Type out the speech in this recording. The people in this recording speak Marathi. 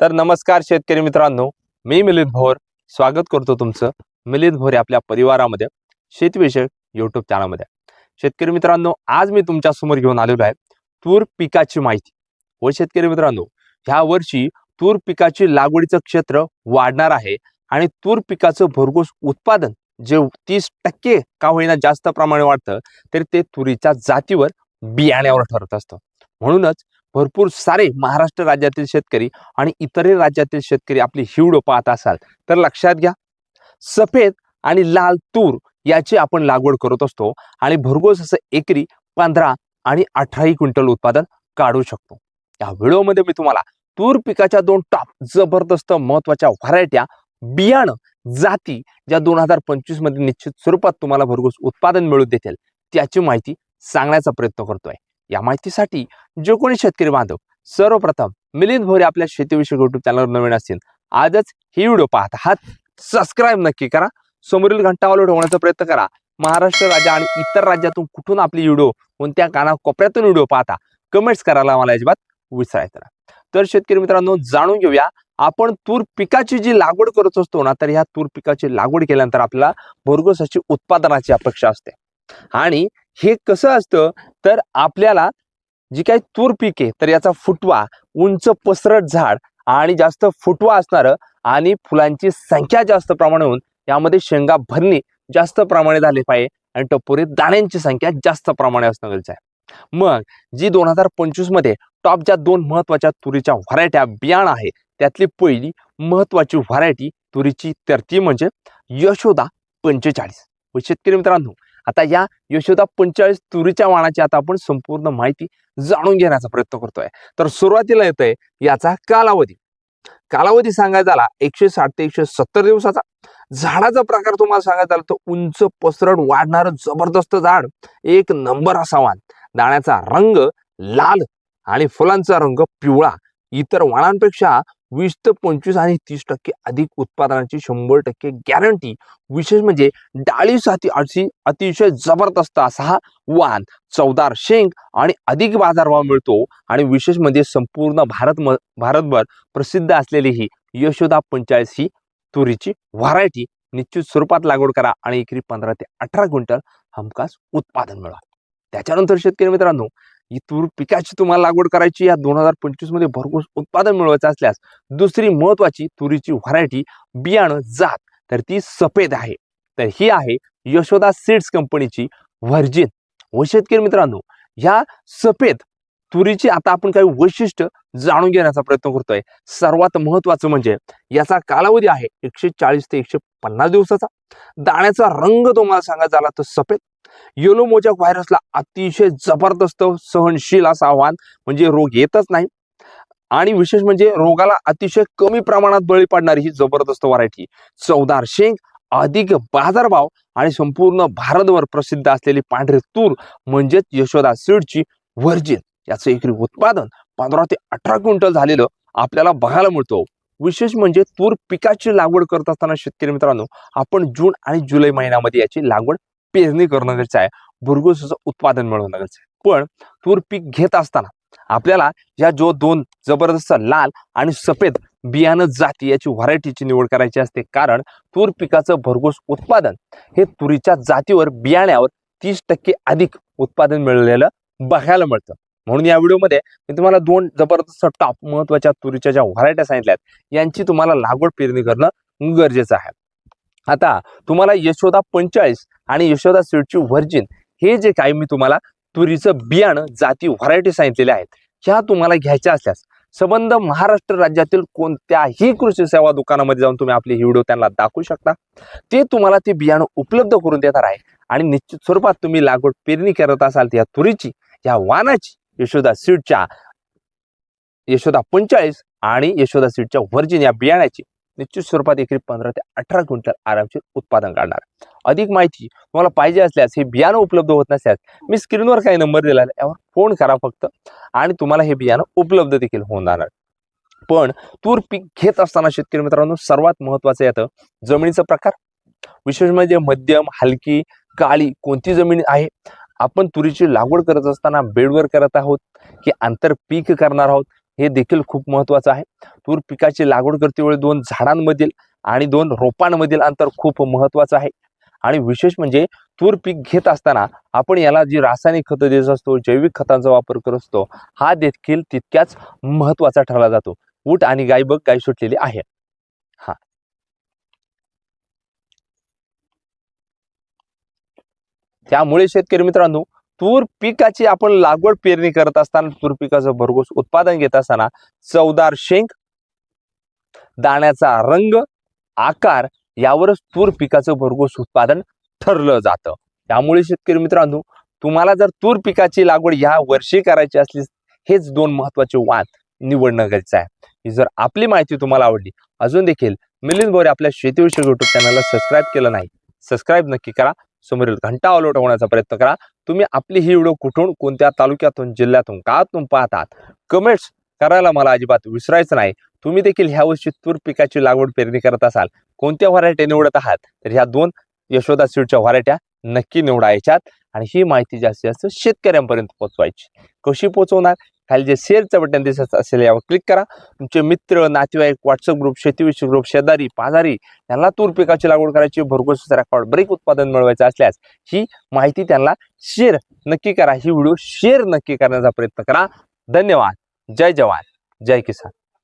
तर नमस्कार शेतकरी मित्रांनो मी मिलिंद भोर. स्वागत करतो तुमचं मिलिंद भोर आपल्या परिवारामध्ये शेतीविषयक युट्यूब चॅनलमध्ये शेतकरी मित्रांनो आज मी तुमच्यासमोर घेऊन आलेलो आहे तूर पिकाची माहिती. व शेतकरी मित्रांनो ह्या वर्षी तूर पिकाची लागवडीचं क्षेत्र वाढणार आहे आणि तूर पिकाचं भरघोस उत्पादन जे तीस टक्के का होईना जास्त प्रमाणे वाढतं तरी ते तुरीच्या जातीवर बियाण्यावर ठरत असतं. म्हणूनच भरपूर सारे महाराष्ट्र राज्यातील शेतकरी आणि इतरही राज्यातील शेतकरी आपली हिवडं पाहत असाल तर लक्षात घ्या. सफेद आणि लाल तूर याची आपण लागवड करत असतो आणि भरघोस असं एकरी पंधरा आणि अठराही क्विंटल उत्पादन काढू शकतो. या व्हिडिओमध्ये मी तुम्हाला तूर पिकाच्या दोन टॉप जबरदस्त महत्त्वाच्या व्हरायट्या बियाणं जाती ज्या दोन हजार पंचवीसमध्ये निश्चित स्वरूपात तुम्हाला भरघोस उत्पादन मिळू देतील त्याची माहिती सांगण्याचा प्रयत्न करतोय. या माहितीसाठी जो कोणी शेतकरी बांधव सर्वप्रथम मिलिंद भोरे आपल्या शेतीविषयक युट्यूब चॅनलवर नवीन असतील. आजच ही व्हिडिओ पाहत आहात. सबस्क्राईब नक्की करा. समोरील घंटावाला होण्याचा प्रयत्न करा. महाराष्ट्र राज्य आणि इतर राज्यातून कुठून आपली व्हिडिओ कोणत्या काना कोपऱ्यातून व्हिडिओ पाहता कमेंट्स करायला मला अजिबात विसरायचं तर शेतकरी मित्रांनो जाणून घेऊया. आपण तूर पिकाची जी लागवड करत असतो ना तर ह्या तूर पिकाची लागवड केल्यानंतर आपल्याला भरघोस अशी उत्पादनाची अपेक्षा असते. आणि हे कसं असतं? तर आपल्याला जी काही तूर पीक आहे तर याचा फुटवा उंच पसरट झाड आणि जास्त फुटवा असणारं आणि फुलांची संख्या जास्त प्रमाणे होऊन यामध्ये शेंगा भरणी जास्त प्रमाणे झाली पाहिजे आणि टपोरी दाण्यांची संख्या जास्त प्रमाणे असणं गरजेचं आहे. मग जी दोन हजार पंचवीसमध्ये दोन महत्त्वाच्या तुरीच्या व्हरायट्या बियाणं आहे त्यातली पहिली महत्वाची व्हरायटी तुरीची तर ती म्हणजे यशोदा पंचेचाळीस. व शेतकरी मित्रांनो आता या यशोदा पंचेचाळीस तुरीच्या वाणाची आता आपण संपूर्ण माहिती जाणून घेण्याचा प्रयत्न करतोय. तर सुरुवातीला येतोय याचा कालावधी. कालावधी सांगायचा झाला एकशे साठ ते एकशे सत्तर दिवसाचा. झाडाचा प्रकार तुम्हाला सांगायचा झाला तर उंच पसरण वाढणारं जबरदस्त झाड. एक नंबर असावा दाण्याचा रंग लाल आणि फुलांचा रंग पिवळा. इतर वाणांपेक्षा वीस ते पंचवीस आणि तीस टक्के अधिक उत्पादनाची शंभर टक्के गॅरंटी विशेष म्हणजे डाळीसाठी अशी अतिशय जबरदस्त असा हा वाण चवदार शेंग आणि अधिक बाजारभाव मिळतो. आणि विशेष म्हणजे संपूर्ण भारत म- भारतभर प्रसिद्ध असलेली ही यशोदा पंचाळीस ही तुरीची व्हरायटी निश्चित स्वरूपात लागवड करा आणि एकरी पंधरा ते अठरा क्विंटल हमखास उत्पादन मिळवा. त्याच्यानंतर शेतकरी मित्रांनो ही तूर पिकाची तुम्हाला लागवड करायची या दोन हजार पंचवीसमध्ये भरपूर उत्पादन मिळवायचं असल्यास दुसरी महत्वाची तुरीची व्हरायटी बियाणं जात तर ती सफेद आहे. तर ही आहे यशोदा सीड्स कंपनीची व्हर्जिन. व शेतकरी मित्रांनो ह्या सफेद तुरीची आता आपण काही वैशिष्ट्य जाणून घेण्याचा प्रयत्न करतोय. सर्वात महत्वाचं म्हणजे याचा कालावधी आहे एकशे चाळीस ते एकशे पन्नास दिवसाचा. दाण्याचा रंग तुम्हाला सांगायचा झाला तर सफेद येलो मोजॅक व्हायरसला अतिशय जबरदस्त सहनशील असं आव्हान म्हणजे रोग येतच नाही. आणि विशेष म्हणजे रोगाला अतिशय कमी प्रमाणात बळी पडणारी ही जबरदस्त व्हरायटी चवदार शेंग अधिक बाजारभाव आणि संपूर्ण भारतभर प्रसिद्ध असलेली पांढरी तूर म्हणजेच यशोदा सीडची व्हर्जिन याचं एकरी उत्पादन पंधरा ते अठरा क्विंटल झालेलं आपल्याला बघायला मिळतो. विशेष म्हणजे तूर पिकाची लागवड करत असताना शेतकरी मित्रांनो आपण जून आणि जुलै महिन्यामध्ये याची लागवड पेरणी करणं गरजेचं आहे. भरघोस उत्पादन मिळवणं गरजेचं आहे. पण तूर पीक घेत असताना आपल्याला या जो दोन जबरदस्त लाल आणि सफेद बियाणं जाती याची व्हरायटीची निवड करायची असते. कारण तूर पिकाचं भरघोस उत्पादन हे तुरीच्या जातीवर बियाण्यावर तीस टक्के अधिक उत्पादन मिळलेलं बघायला मिळतं. म्हणून या व्हिडिओमध्ये मी तुम्हाला दोन जबरदस्त टॉप महत्त्वाच्या तुरीच्या ज्या व्हरायट्या सांगितल्यात यांची तुम्हाला लागवड पेरणी करणं गरजेचं आहे. आता तुम्हाला यशोदा पंचाळीस आणि यशोदा सीडची व्हर्जिन हे जे काही मी तुम्हाला तुरीचं बियाणं जाती व्हरायटी सांगितलेल्या आहेत ह्या तुम्हाला घ्यायच्या असल्यास संबंध महाराष्ट्र राज्यातील कोणत्याही कृषी सेवा दुकानामध्ये जाऊन तुम्ही आपली ही व्हिडिओ त्यांना दाखवू शकता. ते तुम्हाला ते बियाणं उपलब्ध करून देणार आहे आणि निश्चित स्वरूपात तुम्ही लागवड पेरणी करत असाल या तुरीची या वानाची यशोदा सीडच्या यशोदा पंचेचाळीस आणि यशोदा सीडच्या व्हर्जिन या बियाण्याची निश्चित स्वरूपात एकरी पंधरा ते अठरा क्विंटल आरामशीर उत्पादन काढणार अधिक माहिती तुम्हाला पाहिजे असल्यास हे बियाणं उपलब्ध होत नसल्यास मी स्क्रीनवर काही नंबर दिला यावर फोन करा फक्त आणि तुम्हाला हे बियाणं उपलब्ध देखील होऊन जाणार पण तूर पीक घेत असताना शेतकरी मित्रांनो सर्वात महत्वाचं येतं जमिनीचा प्रकार. विशेष म्हणजे मध्यम हलकी काळी कोणती जमीन आहे? आपण तुरीची लागवड करत असताना बेडवर करत आहोत की आंतर पीक करणार आहोत? हे देखील खूप महत्वाचं आहे. तूर पिकाची लागवड करतेवेळी दोन झाडांमधील आणि दोन रोपांमधील अंतर खूप महत्वाचं आहे. आणि विशेष म्हणजे तूर पीक घेत असताना आपण याला जी रासायनिक खतं देत असतो जैविक खतांचा वापर करत असतो हा देखील तितक्याच महत्त्वाचा ठरला जातो. ऊट आणि गाय बघ गाय सुटलेली आहे. हा. त्यामुळे शेतकरी मित्रांनो तूर पिकाची आपण लागवड पेरणी करत असताना तूर पिकाचं भरघोस उत्पादन घेत असताना चवदार शेंग दाण्याचा रंग आकार यावरच तूर पिकाचं भरघोस उत्पादन ठरलं जातं. त्यामुळे शेतकरी मित्रांनो तुम्हाला जर तूर पिकाची लागवड या वर्षी करायची असली हेच दोन महत्त्वाचे वाद निवडणं गरजेचं आहे. ही जर आपली माहिती तुम्हाला आवडली अजून देखील मिलिंद बोरे आपल्या शेतीविषयक युट्यूब चॅनलला सबस्क्राईब केलं नाही सबस्क्राईब नक्की करा. समोरील घंटा ऑलोट होण्याचा प्रयत्न करा. तुम्ही आपली ही व्हिडिओ कुठून कोणत्या तालुक्यातून जिल्ह्यातून गावातून पाहतात? कमेंट्स करायला मला अजिबात विसरायचं नाही. तुम्ही देखील ह्या वर्षी तूर पिकाची लागवड पेरणी करत असाल कोणत्या व्हरायटी निवडत आहात? तर ह्या दोन यशोदा सीडच्या व्हरायट्या नक्की निवडायच्यात आणि ही माहिती जास्तीत जास्त शेतकऱ्यांपर्यंत पोहोचवायची. कशी पोहोचवणार? खाली जे शेअरचं बटन दिसत असेल यावर क्लिक करा. तुमचे मित्र नातेवाईक व्हॉट्सअप ग्रुप शेतीविषयक ग्रुप शेजारी पाजारी त्यांना तूर पिकाची लागवड करायची भरघोस रेकॉर्ड ब्रेक उत्पादन मिळवायचं असल्यास ही माहिती त्यांना शेअर नक्की करा. ही व्हिडिओ शेअर नक्की करण्याचा प्रयत्न करा. धन्यवाद. जय जवान. जय किसान.